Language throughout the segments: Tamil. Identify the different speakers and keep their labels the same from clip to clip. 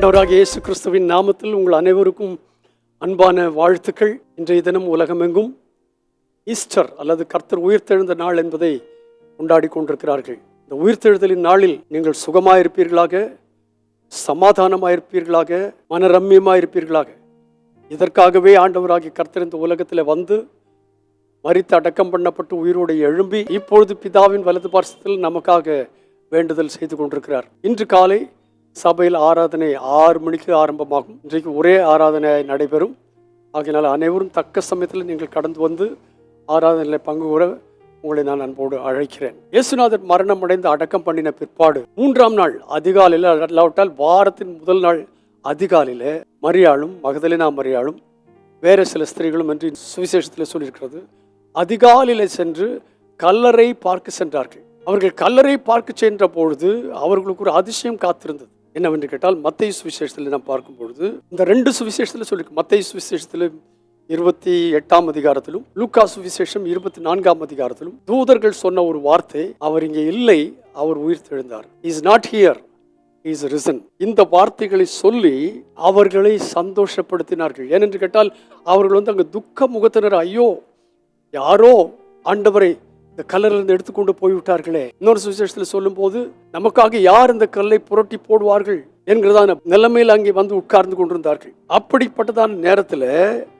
Speaker 1: ஆண்டவராக இயேசு கிறிஸ்துவின் நாமத்தில் உங்கள் அனைவருக்கும் அன்பான வாழ்த்துக்கள். இன்றைய தினம் உலகமெங்கும் ஈஸ்டர் அல்லது கர்த்தர் உயிர்த்தெழுந்த நாள் என்பதை கொண்டாடி கொண்டிருக்கிறார்கள். இந்த உயிர்த்தெழுதலின் நாளில் நீங்கள் சுகமாயிருப்பீர்களாக சமாதானமாயிருப்பீர்களாக மனரம்யமாயிருப்பீர்களாக இதற்காகவே ஆண்டவராகி கர்த்தர் இந்த உலகத்தில் வந்து மறித்து அடக்கம் பண்ணப்பட்டு உயிரோடு எழும்பி இப்பொழுது பிதாவின் வலது பார்சத்தில் நமக்காக வேண்டுதல் செய்து கொண்டிருக்கிறார். இன்று காலை சபையில் ஆராதனை ஆறு மணிக்கு ஆரம்பமாகும். இன்றைக்கு ஒரே ஆராதனை நடைபெறும். ஆகையினால் அனைவரும் தக்க சமயத்தில் நீங்கள் கடந்து வந்து ஆராதனையில் பங்கு கூற உங்களை நான் அன்போடு அழைக்கிறேன். இயேசுநாதர் மரணம் அடைந்து அடக்கம் பண்ணின பிற்பாடு மூன்றாம் நாள் அதிகாலையில் அல்லாவிட்டால் வாரத்தின் முதல் நாள் அதிகாலையில் மரியாளும் மகதலினா மரியாளும் வேறு சில ஸ்திரீகளும் என்று சுவிசேஷத்தில் சொல்லியிருக்கிறது. அதிகாலையில் சென்று கல்லறை பார்க்க சென்றார்கள். அவர்கள் கல்லறை பார்க்க சென்ற பொழுது அவர்களுக்கு ஒரு அதிசயம் காத்திருந்தது. என்னவென்று கேட்டால் மத்திய சுவிசேஷத்தில் நாம் பார்க்கும் பொழுது இந்த ரெண்டு சுவிசேஷத்தில் சொல்லியிருக்கு. மத்திய சுவிசேஷத்தில் இருபத்தி எட்டாம் அதிகாரத்திலும் லூக்கா சுவிசேஷம் இருபத்தி நான்காம் அதிகாரத்திலும் தூதர்கள் சொன்ன ஒரு வார்த்தை அவர் இங்கே இல்லை அவர் உயிர் தெழுந்தார். Is not here is risen இந்த வார்த்தைகளை சொல்லி அவர்களை சந்தோஷப்படுத்தினார்கள். ஏனென்று கேட்டால் அவர்கள் வந்து அங்கே துக்க முகத்தினர் ஐயோ யாரோ ஆண்டவரை இந்த கல்லறிலிருந்து எடுத்துக்கொண்டு போய்விட்டார்களே. இன்னொரு சுவிசேஷத்தில் சொல்லும்போது நமக்காக யார் இந்த கல்லை புரட்டி போடுவார்கள்? என்கிறதான நிலைமையில் அங்கே வந்து உட்கார்ந்து கொண்டிருந்தார்கள். அப்படிப்பட்டதான நேரத்தில்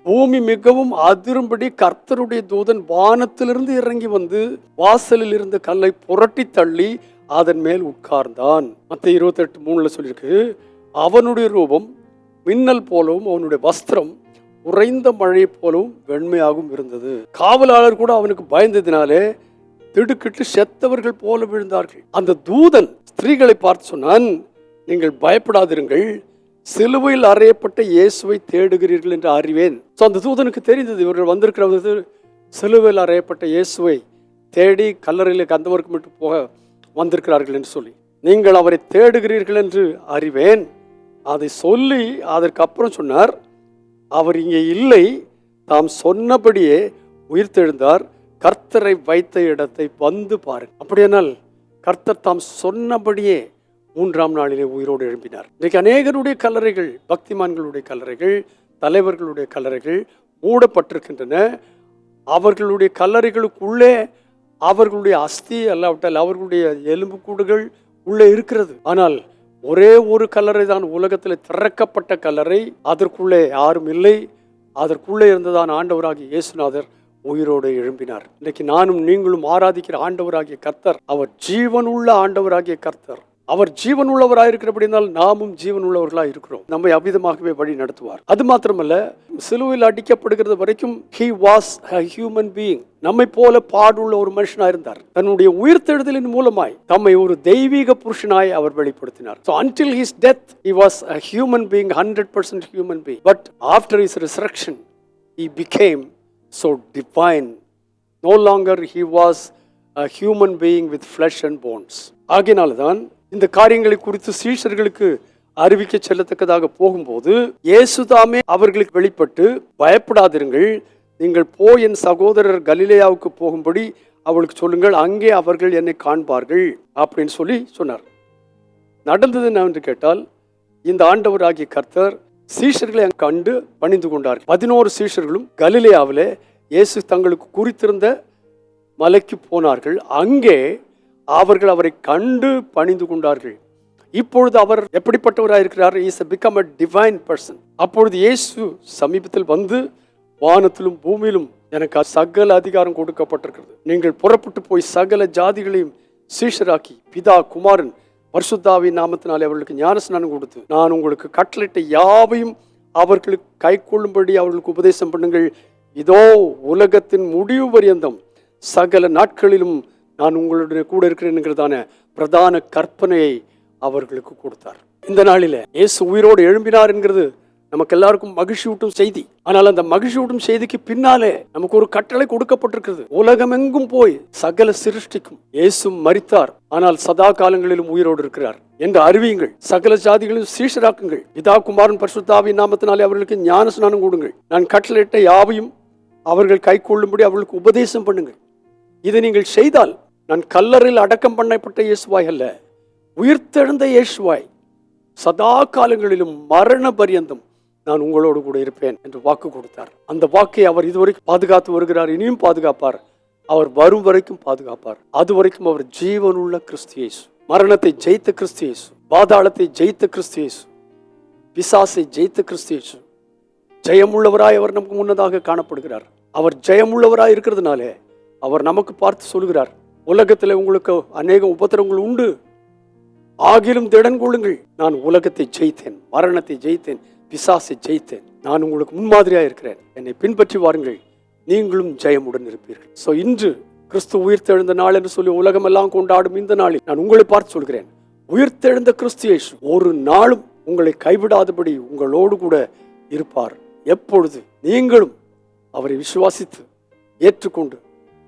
Speaker 1: பூமி மிகவும் அதிரும்படி கர்த்தருடைய தூதன் வானத்திலிருந்து இறங்கி வந்து வாசலில் இருந்த கல்லை புரட்டி தள்ளி அதன் மேல் உட்கார்ந்தான். மற்ற இருபத்தெட்டு மூணுல சொல்லியிருக்கு அவனுடைய ரூபம் மின்னல் போலவும் அவனுடைய வஸ்திரம் உறைந்த மழை போலவும் வெண்மையாகவும் இருந்தது. காவலாளர் கூட அவனுக்கு பயந்ததினாலே திடுக்கிட்டு செத்தவர்கள் போல விழுந்தார்கள். அந்த தூதன் ஸ்திரீகளை பார்த்து சொன்னான் நீங்கள் பயப்படாதிருங்கள். சிலுவையில் அறையப்பட்ட இயேசுவை தேடுகிறீர்கள் என்று அறிவேன். ஸோ அந்த தூதனுக்கு தெரிந்தது இவர்கள் வந்திருக்கிறது சிலுவையில் அறையப்பட்ட இயேசுவை தேடி கல்லறையில் கந்தவருக்கு மட்டும் போக வந்திருக்கிறார்கள் என்று சொல்லி. நீங்கள் அவரை தேடுகிறீர்கள் என்று அறிவேன். அதை சொல்லி அதற்கு அப்புறம் சொன்னார் அவர் இங்கே இல்லை. தாம் சொன்னபடியே உயிர்த்தெழுந்தார். கர்த்தரை வைத்த இடத்தை வந்து பாருங்கள். அப்படியானால் கர்த்தர் தாம் சொன்னபடியே மூன்றாம் நாளிலே உயிரோடு எழும்பினார். இன்றைக்கு அநேகருடைய கல்லறைகள் பக்திமான்களுடைய கல்லறைகள் தலைவர்களுடைய கல்லறைகள் மூடப்பட்டிருக்கின்றன. அவர்களுடைய கல்லறைகளுக்குள்ளே அவர்களுடைய அஸ்தி அல்லாவிட்டால் அவர்களுடைய எலும்புக்கூடுகள் உள்ளே இருக்கிறது. ஆனால் ஒரே ஒரு கல்லறை தான் உலகத்தில் திறக்கப்பட்ட கல்லறை. அதற்குள்ளே யாரும் இல்லை. அதற்குள்ளே இருந்ததான் ஆண்டவராகிய இயேசுநாதர் உயிரோடு எழும்பினார். இன்னைக்கு நானும் நீங்களும் ஆராதிக்கிற ஆண்டவராகிய கர்த்தர் அவர் ஜீவனுள்ள ஆண்டவராகிய கர்த்தர். அவர் ஜீவன் உள்ளவராக இருக்கிறபடினால் நாமும் ஜீவன் உள்ளவர்களாக இருக்கிறோம். நம்மை அவ்விதமாகவே வழி நடத்துவார். அது மாத்திரமல்ல சிலுவையில் அடிக்கப்படுகிறது வரைக்கும் he was a human being நம்மை போல பாடுள்ள ஒரு மனுஷனாக இருந்தார். தன்னுடைய உயிர்த்தெழுதலின் மூலமாய் தம்மை ஒரு தெய்வீக புருஷனாய் அவர் வெளிப்படுத்தினார். So until his death he was a human being hundred percent human being but after his resurrection he became so divine no longer he was a human being with flesh and bones ஆகினால தான் இந்த காரியங்களை குறித்து சீஷர்களுக்கு அறிவிக்க செல்லத்தக்கதாக போகும்போது இயேசுதாமே அவர்களுக்கு வெளிப்பட்டு பயப்படாதிருங்கள் நீங்கள் போய் என் சகோதரர் கலிலேயாவுக்கு போகும்படி அவளுக்கு சொல்லுங்கள் அங்கே அவர்கள் என்னை காண்பார்கள் அப்படின்னு சொல்லி சொன்னார். நடந்தது என்ன என்று கேட்டால் இந்த ஆண்டவராகிய கர்த்தர் சீஷர்களை கண்டு பணிந்து கொண்டார்கள். பதினோரு சீஷர்களும் கலிலேயாவிலே இயேசு தங்களுக்கு குறித்திருந்த மலைக்கு போனார்கள். அங்கே அவர்கள் அவரை கண்டு பணிந்து கொண்டார்கள். இப்பொழுது அவர் எப்படிப்பட்டவராக இருக்கிறார் is become a divine person அப்பொழுது இயேசு சமீபத்தில் வந்து வானத்திலும் பூமியிலும் எனக்கு சகல அதிகாரம் கொடுக்கப்பட்டிருக்கிறது. நீங்கள் புறப்பட்டு போய் சகல ஜாதிகளையும் சீஷராக்கி பிதா குமாரன் பரிசுத்தாவின் நாமத்தினாலே அவர்களுக்கு ஞானஸ்நானம் கொடுத்து நான் உங்களுக்கு கட்டளிட்ட யாவையும் அவர்களுக்கு கை கொள்ளும்படி அவர்களுக்கு உபதேசம் பண்ணுங்கள். இதோ உலகத்தின் முடிவு பரியந்தம். சகல நாட்களிலும் நான் உங்களுடைய கூட இருக்கிறேன்ங்கிறதான பிரதான கற்பனையை அவர்களுக்கு கொடுத்தார். இந்த நாளில் இயேசு உயிரோடு எழும்பினார் என்கிறது. நமக்கு எல்லாருக்கும் மகிழ்ச்சியூட்டும் செய்தி. ஆனால் அந்த மகிழ்ச்சியூட்டும் செய்திக்கு பின்னாலே நமக்கு ஒரு கட்டளை கொடுக்கப்பட்டிருக்கிறது. உலகமெங்கும் போய் சகல சிருஷ்டிக்கும் இயேசும் மறித்தார் ஆனால் சதா காலங்களிலும் உயிரோடு இருக்கிறார். என்று அறிவியுங்கள். சகல ஜாதிகளையும் சீஷராக்குங்கள். பிதா குமாரன் பரிசுத்தாவின் நாமத்தினாலே அவர்களுக்கு ஞான ஸ்நானம் கொடுங்கள். நான் கட்டளையிட்ட யாவையும் அவர்கள் கை கொள்ளும்படி அவர்களுக்கு உபதேசம் பண்ணுங்கள். இதை நீங்கள் செய்தால் நான் கல்லறையில் அடக்கம் பண்ணப்பட்ட இயேசுவாய் அல்ல உயிர்த்தெழுந்த இயேசுவாய் சதா காலங்களிலும் மரண பரியந்தம் நான் உங்களோடு கூட இருப்பேன் என்று வாக்கு கொடுத்தார். அந்த வாக்கை அவர் இதுவரைக்கும் பாதுகாத்து வருகிறார் இனியும் பாதுகாப்பார். அவர் வரும் வரைக்கும் பாதுகாப்பார். அது வரைக்கும் அவர் ஜீவனுள்ள கிறிஸ்து இயேசு. மரணத்தை ஜெயித்த கிறிஸ்து இயேசு. பாதாளத்தை ஜெயித்த கிறிஸ்து இயேசு. பிசாசை ஜெயித்த கிறிஸ்து இயேசு. ஜெயமுள்ளவராய் அவர் நமக்கு முன்னதாக காணப்படுகிறார். அவர் ஜெயமுள்ளவராய் இருக்கிறதுனாலே அவர் நமக்கு பார்த்து சொல்கிறார் உலகத்தில் உங்களுக்கு அநேக உபத்திரங்கள் உண்டு. ஆகிலும் திடன் கொள்ளுங்கள் நான் உலகத்தை ஜெயித்தேன் மரணத்தை ஜெயித்தேன். பிசாசை ஜெயித்தேன் நான் உங்களுக்கு முன்மாதிரியா இருக்கிறேன். என்னை பின்பற்றி வாருங்கள். நீங்களும் ஜெயமுடன் இருப்பீர்கள். ஸோ இன்று கிறிஸ்து உயிர்த்தெழுந்த நாள் என்று சொல்லி உலகமெல்லாம் கொண்டாடும் இந்த நாளில் நான் உங்களை பார்த்து சொல்கிறேன். உயிர்த்தெழுந்த கிறிஸ்து இயேசு ஒரு நாளும் உங்களை கைவிடாதபடி உங்களோடு கூட இருப்பார். எப்பொழுது நீங்களும் அவரை விசுவாசித்து ஏற்றுக்கொண்டு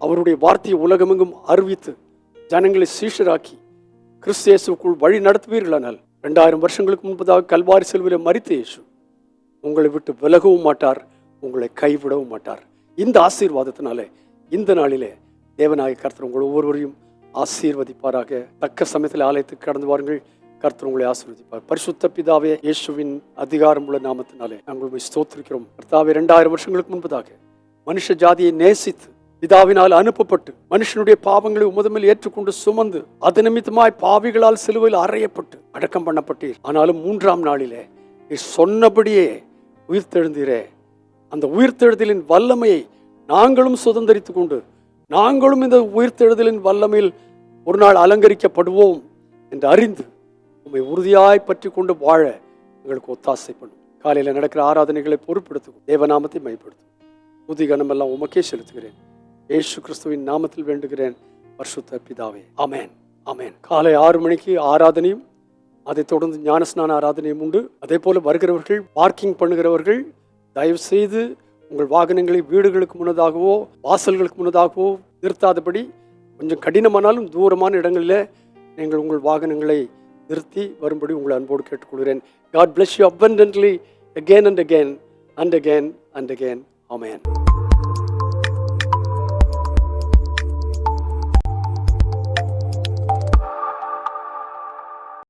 Speaker 1: அவருடைய வார்த்தையை உலகமெங்கும் அறிவித்து ஜனங்களை சீஷராக்கி கிறிஸ்து இயேசுக்குள் வழி நடத்துவீர்களானால் ரெண்டாயிரம் வருஷங்களுக்கு முன்பதாக கல்வாரி செல்வில மறித்த இயேசு உங்களை விட்டு விலகவும் மாட்டார் உங்களை கைவிடவும் மாட்டார். இந்த ஆசீர்வாதத்தினாலே இந்த நாளிலே தேவநாயக கர்த்தர் உங்கள் ஒவ்வொருவரையும் ஆசீர்வதிப்பாராக. தக்க சமயத்தில் ஆலயத்துக்கு கடந்து வாருங்கள். கர்த்தர் உங்களை ஆசீர்வதிப்பார். பரிசுத்த பிதாவே இயேசுவின் அதிகாரம் உள்ள நாமத்தினாலே நாங்கள் உங்களை ஸ்தோத்திருக்கிறோம். கர்த்தாவே ரெண்டாயிரம் வருஷங்களுக்கு முன்பதாக மனுஷ ஜாதியை நேசித்து பிதாவினால் அனுப்பப்பட்டு மனுஷனுடைய பாவங்களை உமதமில் ஏற்றுக்கொண்டு சுமந்து அது நிமித்தமாய் பாவிகளால் சிலுவையில் அறையப்பட்டு அடக்கம் பண்ணப்பட்டீர். ஆனாலும் மூன்றாம் நாளிலே நீ சொன்னபடியே உயிர்த்தெழுந்தீரே. அந்த உயிர்த்தெழுதலின் வல்லமையை நாங்களும் சுதந்திரித்து கொண்டு நாங்களும் இந்த உயிர்த்தெழுதலின் வல்லமையில் ஒரு நாள் அலங்கரிக்கப்படுவோம் என்று அறிந்து உண்மை உறுதியாய் பற்றி கொண்டு வாழ எங்களுக்கு ஒத்தாசை பண்ணும். காலையில் நடக்கிற ஆராதனைகளை பொறுப்படுத்தும் தேவநாமத்தை மைப்படுத்தும் புதி கணமெல்லாம் உமக்கே செலுத்துகிறேன். ஏசு கிறிஸ்துவின் நாமத்தில் வேண்டுகிறேன். வருஷத்த பிதாவே. அமேன் அமேன் காலை ஆறு மணிக்கு ஆராதனையும் அதைத் தொடர்ந்து ஞானஸ்நான ஆராதனையும் உண்டு. அதே போல் வருகிறவர்கள் பார்க்கிங் பண்ணுகிறவர்கள் தயவு செய்து உங்கள் வாகனங்களை வீடுகளுக்கு முன்னதாகவோ வாசல்களுக்கு முன்னதாகவோ நிறுத்தாதபடி கொஞ்சம் கடினமானாலும் தூரமான இடங்களில் நீங்கள் உங்கள் வாகனங்களை நிறுத்தி வரும்படி உங்களை அன்போடு கேட்டுக்கொள்கிறேன். God bless you abundantly again and again and again and again amen.